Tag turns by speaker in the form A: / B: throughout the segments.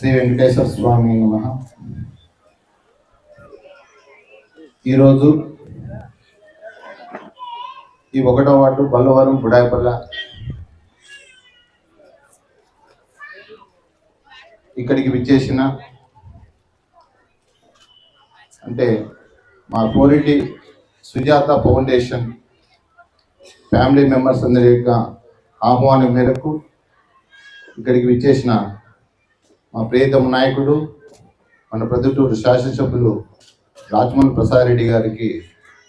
A: శ్రీ వెంకటేశ్వర స్వామి నమ. ఈరోజు ఈ ఒకటో వార్డు బల్లవరం బుడాయిపల్ల. ఇక్కడికి విచ్చేసిన అంటే మా Koriti Sujatha foundation family members అందరి యొక్క ఆహ్వానం మేరకు ఇక్కడికి విచ్చేసిన మా ప్రియతమ నాయకుడు మన ప్రతిటూరు శాసనసభ్యులు రాజమోహన్ ప్రసాద్ రెడ్డి గారికి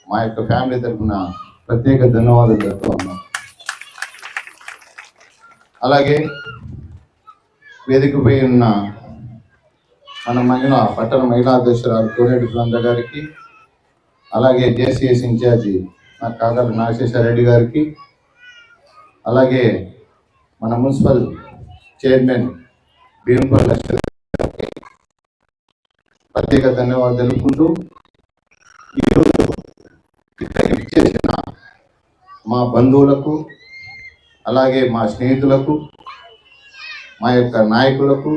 A: మా యొక్క ఫ్యామిలీ తరఫున ప్రత్యేక ధన్యవాదాలు చెప్తూ ఉన్నాం. అలాగే వేదికపై ఉన్న మన మహిళ పట్టణ మహిళా అధ్యక్షురాలు కోనేటి బృంద గారికి అలాగే జేసీఎస్ ఇన్ఛార్జి నా కాదల నాగశేషర రెడ్డి గారికి అలాగే మన మున్సిపల్ చైర్మన్ భీంపల్ ప్రత్యేక ధన్యవాదాలు తెలుపుకుంటూ ఈరోజు ఇక్కడికి చేసిన మా బంధువులకు అలాగే మా స్నేహితులకు మా యొక్క నాయకులకు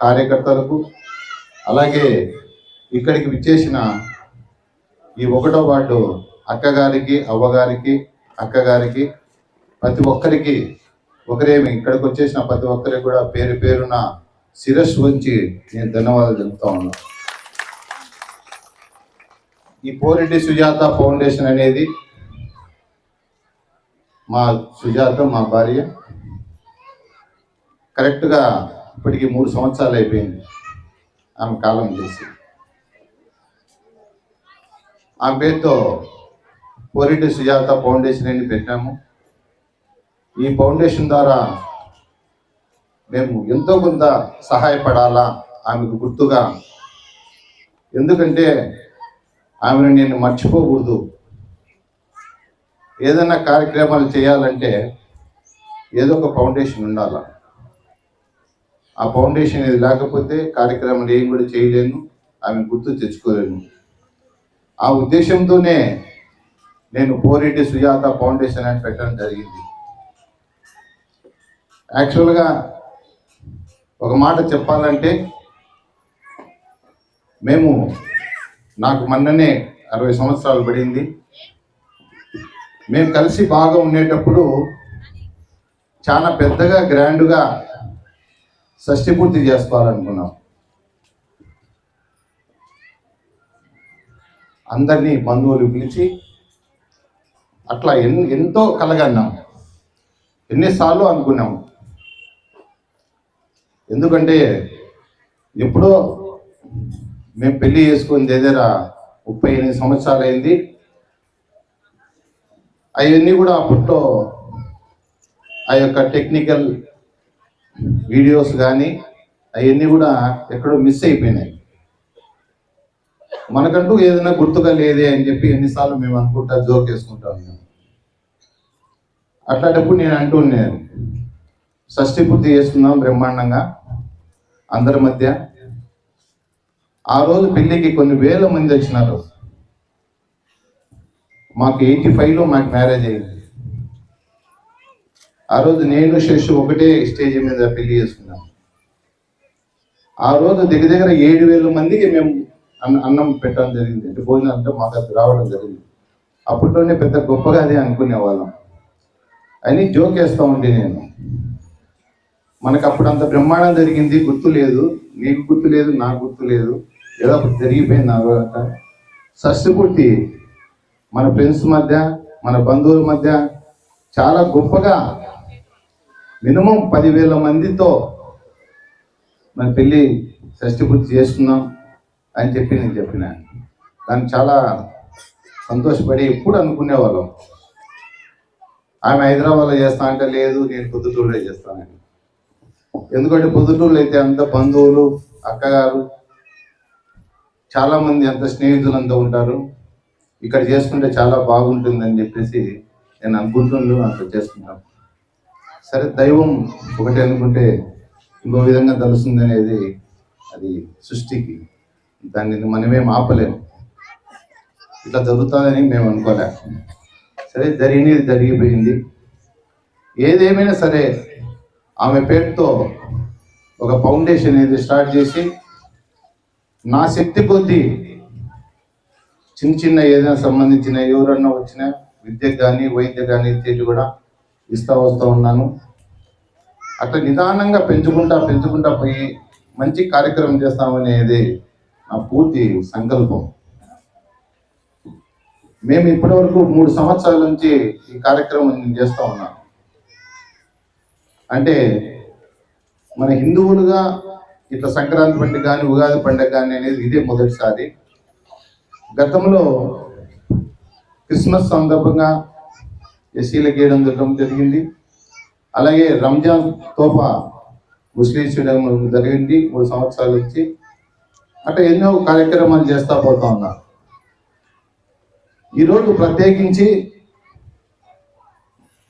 A: కార్యకర్తలకు అలాగే ఇక్కడికి విచ్చేసిన ఈ ఒకటో వార్డు అక్కగారికి అవ్వగారికి అక్కగారికి ప్రతి ఒక్కరికి ఒకరేమి ఇక్కడికి వచ్చేసిన ప్రతి ఒక్కరికి కూడా పేరు పేరున శిరస్సు వంచి నేను ధన్యవాదాలు తెలుపుతా ఉన్నాను ఈ పోరెడ్డి సుజాత ఫౌండేషన్ అనేది మా సుజాత మా భార్య. కరెక్ట్గా ఇప్పటికి మూడు సంవత్సరాలు అయిపోయింది. ఆమె కాలం చేసి. ఆమె పేరుతో పోరెడ్డి సుజాత ఫౌండేషన్ అని పెట్టాము. ఈ ఫౌండేషన్ ద్వారా మేము ఎంతో కొంత సహాయపడాలా ఆమెకు గుర్తుగా. ఎందుకంటే ఆమెను నేను మర్చిపోకూడదు. ఏదైనా కార్యక్రమాలు చేయాలంటే ఏదో ఒక ఫౌండేషన్ ఉండాల. ఆ ఫౌండేషన్ ఇది లేకపోతే కార్యక్రమాలు ఏం కూడా చేయలేను ఆమె గుర్తు తెచ్చుకోలేను. ఆ ఉద్దేశంతోనే నేను పోరెడ్డి సుజాత ఫౌండేషన్ అని పెట్టడం జరిగింది. యాక్చువల్గా ఒక మాట చెప్పాలంటే మేము నాకు మొన్ననే అరవై సంవత్సరాలు పడింది. మేము కలిసి బాగా ఉండేటప్పుడు చాలా పెద్దగా గ్రాండ్గా షష్టి పూర్తి చేసుకోవాలనుకున్నాం. అందరినీ బంధువులు పిలిచి అట్లా ఎన్ ఎంతో కలగన్నాం. ఎన్నిసార్లు అనుకున్నాం. ఎందుకంటే ఎప్పుడో మేము పెళ్ళి చేసుకుని దగ్గర ముప్పై ఎనిమిది సంవత్సరాలు అయింది. అవన్నీ కూడా అప్పట్లో ఆ యొక్క టెక్నికల్ వీడియోస్ కానీ అవన్నీ కూడా ఎక్కడో మిస్ అయిపోయినాయి. మనకంటూ ఏదైనా గుర్తుగా లేదే అని చెప్పి ఎన్నిసార్లు మేము అనుకుంటా జోక్ వేసుకుంటాం మేము అట్లాంటప్పుడు నేను అంటున్నాను షష్ఠి పూర్తి చేసుకుందాం బ్రహ్మాండంగా. అందరి మధ్య. ఆ రోజు పెళ్ళికి కొన్ని వేల మంది వచ్చినారు. మాకు ఎయిటీ ఫైవ్లో మాకు మ్యారేజ్ అయింది. ఆ రోజు నేను శేషు ఒకటే స్టేజ్ మీద పెళ్ళి చేసుకున్నాం. ఆ రోజు దగ్గర దగ్గర ఏడు వేల మందికి మేము అన్న అన్నం పెట్టడం జరిగింది. అంటే భోజనం అంటే మాకు అది రావడం జరిగింది. అప్పట్లోనే పెద్ద గొప్పగా అదే అనుకునేవాళ్ళం. అని జోక్ వేస్తూ ఉంటే నేను. మనకు అప్పుడు అంత బ్రహ్మాండం జరిగింది గుర్తు లేదు. నీకు గుర్తు లేదు నాకు గుర్తు లేదు. ఏదో అప్పుడు జరిగిపోయింది నా తర్వాత షష్టిపూర్తి మన ఫ్రెండ్స్ మధ్య మన బంధువుల మధ్య చాలా గొప్పగా మినిమం పదివేల మందితో మన పెళ్ళి షష్ఠి చేసుకున్నాం అని చెప్పి నేను చెప్పిన. దాన్ని చాలా సంతోషపడి ఎప్పుడు అనుకునేవాళ్ళం. ఆమె హైదరాబాద్లో చేస్తా అంటే లేదు నేను పొద్దుటూరులో చేస్తానని. ఎందుకంటే పొద్దుటూరులో అయితే అంత బంధువులు అక్కగారు చాలామంది అంత స్నేహితులు అంతా ఉంటారు. ఇక్కడ చేసుకుంటే చాలా బాగుంటుందని చెప్పేసి నేను అనుకుంటున్నాను అంత చేసుకుంటాను సరే దైవం ఒకటి అనుకుంటే ఇంకో విధంగా తెలుస్తుంది అనేది అది సృష్టికి. దాన్ని మనమేం ఆపలేము ఇట్లా జరుగుతుందని మేము అనుకోలే. సరే జరిగినది జరిగిపోయింది. ఏదేమైనా సరే ఆమె పేరుతో ఒక ఫౌండేషన్ అనేది స్టార్ట్ చేసి నా శక్తి కొద్దీ చిన్న చిన్న ఏదైనా సంబంధించిన ఎవరన్నా వచ్చిన విద్యకు కానీ వైద్య కానీ ఇచ్చేటి కూడా ఇస్తా వస్తూ ఉన్నాను. అట్లా నిదానంగా పెంచుకుంటా పెంచుకుంటా పోయి మంచి కార్యక్రమం చేస్తామనేది నా పూర్తి సంకల్పం. మేము ఇప్పటివరకు మూడు సంవత్సరాల నుంచి ఈ కార్యక్రమం చేస్తూ ఉన్నాం. అంటే మన హిందువులుగా ఇట్లా సంక్రాంతి పండుగ కానీ ఉగాది పండుగ కానీ అనేది ఇదే మొదటిసారి. గతంలో క్రిస్మస్ సందర్భంగా ఎస్సీల గీయడం జరగడం జరిగింది. అలాగే రంజాన్ తోఫా ముస్లిం చేయడం జరిగింది. మూడు సంవత్సరాలు వచ్చి అంటే ఎన్నో కార్యక్రమాలు చేస్తూ పోతా ఉన్నా. ఈరోజు ప్రత్యేకించి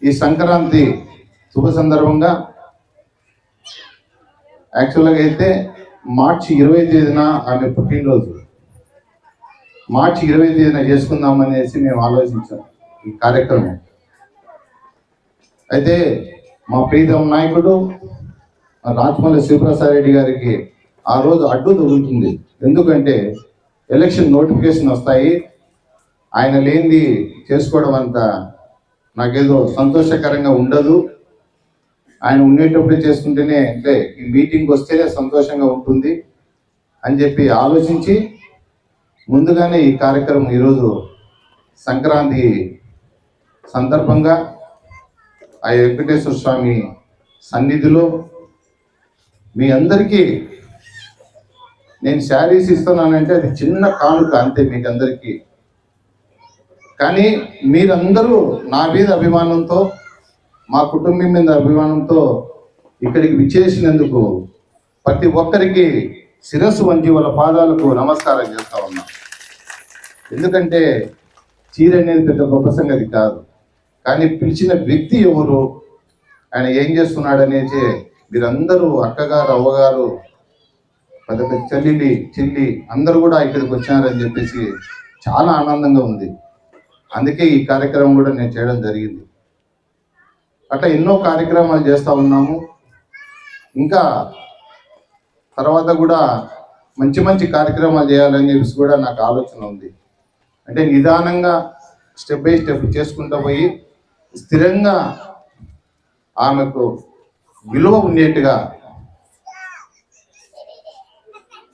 A: ఈ సంక్రాంతి శుభ సందర్భంగా. యాక్చువల్గా అయితే మార్చి ఇరవై తేదీన ఆమె పుట్టినరోజు. మార్చి ఇరవై తేదీన చేసుకుందాం అనేసి మేము ఆలోచించాం ఈ కార్యక్రమం. అయితే మా ప్రీతం నాయకుడు రాజమౌళి శివప్రసాద్ రెడ్డి గారికి ఆ రోజు అడ్డు తగులుతుంది. ఎందుకంటే ఎలక్షన్ నోటిఫికేషన్ వస్తాయి. ఆయన లేనిది చేసుకోవడం అంత నాకేదో సంతోషకరంగా ఉండదు. ఆయన ఉండేటప్పుడు చేసుకుంటేనే అంటే ఈ మీటింగ్ వస్తేనే సంతోషంగా ఉంటుంది అని చెప్పి ఆలోచించి ముందుగానే ఈ కార్యక్రమం ఈరోజు సంక్రాంతి సందర్భంగా ఆ వెంకటేశ్వర స్వామి సన్నిధిలో మీ అందరికీ నేను శారీస్ ఇస్తున్నానంటే అది చిన్న కానుక అంతే మీకు అందరికీ. కానీ మీరందరూ నా మీద అభిమానంతో మా కుటుంబం మీద అభిమానంతో ఇక్కడికి విచ్చేసినందుకు ప్రతి ఒక్కరికి శిరస్సు వంచి వాళ్ళ పాదాలకు నమస్కారం చేస్తూ ఉన్నాం. ఎందుకంటే చీర అనేది పెద్ద గొప్ప సంగతి కాదు. కానీ పిలిచిన వ్యక్తి ఎవరు? ఆయన ఏం చేస్తున్నాడు అనేది మీరందరూ అక్కగారు అవ్వగారు పెద్ద పెద్ద చెల్లి చెల్లి అందరూ కూడా ఇక్కడికి వచ్చారని చెప్పేసి చాలా ఆనందంగా ఉంది. అందుకే ఈ కార్యక్రమం కూడా నేను చేయడం జరిగింది. అట్లా ఎన్నో కార్యక్రమాలు చేస్తూ ఉన్నాము. ఇంకా తర్వాత కూడా మంచి మంచి కార్యక్రమాలు చేయాలని చెప్పేసి కూడా నాకు ఆలోచన ఉంది. అంటే నిదానంగా స్టెప్ బై స్టెప్ చేసుకుంటూ పోయి స్థిరంగా ఆమెకు విలువ ఉండేట్టుగా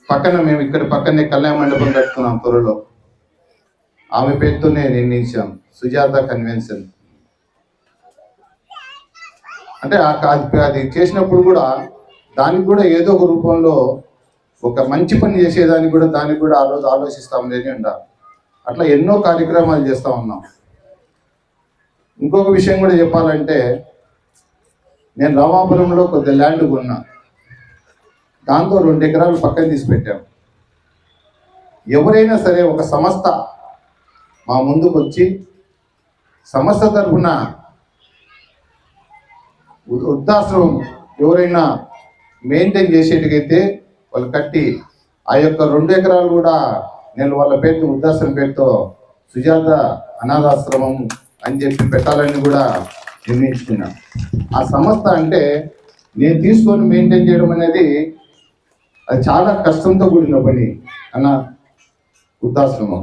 A: పక్కన మేము ఇక్కడ పక్కనే కళ్యాణ మండపం కట్టుకున్నాం త్వరలో. ఆమె పేరుతోనే నిర్ణయించాం సుజాత కన్వెన్షన్. అంటే ఆ- అది చేసినప్పుడు కూడా దానికి కూడా ఏదో ఒక రూపంలో ఒక మంచి పని చేసేదానికి కూడా దానికి కూడా ఆ రోజు ఆలోచిస్తాం లేని ఉండాలి అట్లా ఎన్నో కార్యక్రమాలు చేస్తూ ఉన్నాం. ఇంకొక విషయం కూడా చెప్పాలంటే నేను రామాపురంలో కొద్ది ల్యాండ్ కొన్నా. దాంతో రెండు ఎకరాలు పక్కన తీసి పెట్టాం. ఎవరైనా సరే ఒక సంస్థ మా ముందుకు వచ్చి సంస్థ తరఫున వృద్ధాశ్రమం ఎవరైనా మెయింటైన్ చేసేటికైతే వాళ్ళు కట్టి ఆ యొక్క రెండు ఎకరాలు కూడా నేను వాళ్ళ పేరుతో వృద్ధాశ్రమం పేరుతో సుజాత అనాథాశ్రమం అని చెప్పి పెట్టాలని కూడా నిర్ణయించుకున్నా. ఆ సంస్థ అంటే నేను తీసుకొని మెయింటైన్ చేయడం అనేది అది చాలా కష్టంతో కూడిన పని అన్న వృద్ధాశ్రమం.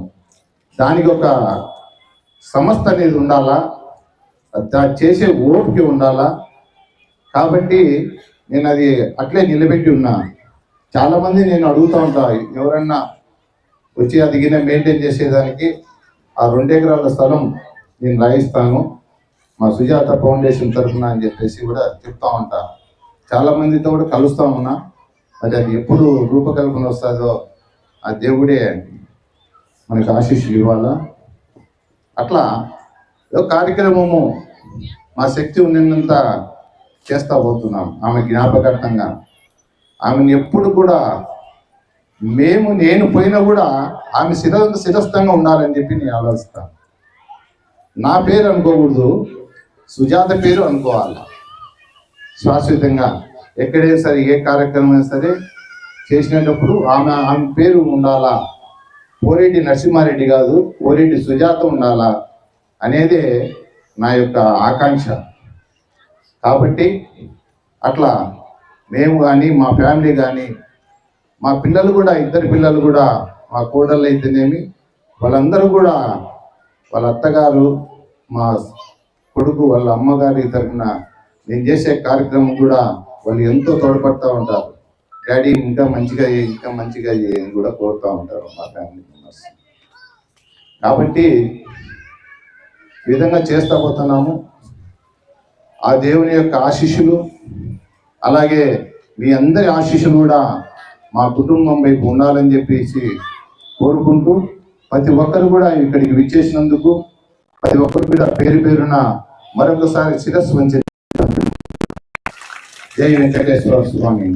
A: దానికి ఒక సంస్థ అనేది ఉండాలా? చేసే ఓపిక ఉండాలా? కాబట్టి నేను అది అట్లే నిలబెట్టి ఉన్నా. చాలామంది నేను అడుగుతూ ఉంటా ఎవరన్నా వచ్చి అది దిగిన మెయింటైన్ చేసేదానికి ఆ రెండు ఎకరాల స్థలం నేను రాయిస్తాను మా సుజాత ఫౌండేషన్ తరఫున అని చెప్పేసి కూడా చెప్తా ఉంటా. చాలా మందితో కూడా కలుస్తా ఉన్నా. మరి అది ఎప్పుడు రూపకల్పన వస్తుందో ఆ దేవుడే మనకు ఆశీస్సులు ఇవ్వాలా? అట్లా ఏదో కార్యక్రమము మా శక్తి ఉన్నంత చేస్తా పోతున్నాం ఆమె జ్ఞాపకార్థంగా. ఆమెను ఎప్పుడు కూడా మేము నేను పోయినా కూడా ఆమె శిర శిరస్థంగా ఉండాలని చెప్పి నేను ఆలోచిస్తాను నా పేరు అనుకోకూడదు. సుజాత పేరు అనుకోవాలి. శాశ్వతంగా ఎక్కడైనా సరే ఏ కార్యక్రమం అయినా సరే చేసినప్పుడు ఆమె ఆమె పేరు ఉండాలా. పోరెడ్డి నరసింహారెడ్డి కాదు పోరెడ్డి సుజాత ఉండాలా అనేదే నా యొక్క ఆకాంక్ష. కాబట్టి అట్లా మేము కానీ మా ఫ్యామిలీ కానీ మా పిల్లలు కూడా ఇద్దరు పిల్లలు కూడా మా కోడళ్ళు అయితేనేమి వాళ్ళందరూ కూడా వాళ్ళ అత్తగారు మా కొడుకు వాళ్ళ అమ్మగారి తరఫున నేను చేసే కార్యక్రమం కూడా వాళ్ళు ఎంతో తోడ్పడుతూ ఉంటారు. డాడీ ఇంకా మంచిగా ఇంకా మంచిగా చేయని అని కూడా కోరుతూ ఉంటారు మా ఫ్యామిలీ మెంబర్స్. కాబట్టి ఈ విధంగా చేస్తా పోతున్నాము. ఆ దేవుని యొక్క ఆశీస్సులు అలాగే మీ అందరి ఆశీస్సులు కూడా మా కుటుంబం వైపు ఉండాలని చెప్పేసి కోరుకుంటూ ప్రతి ఒక్కరు కూడా ఇక్కడికి విచ్చేసినందుకు ప్రతి ఒక్కరు కూడా పేరు పేరున మరొకసారి శిరస్సు వంచి జై వెంకటేశ్వర స్వామి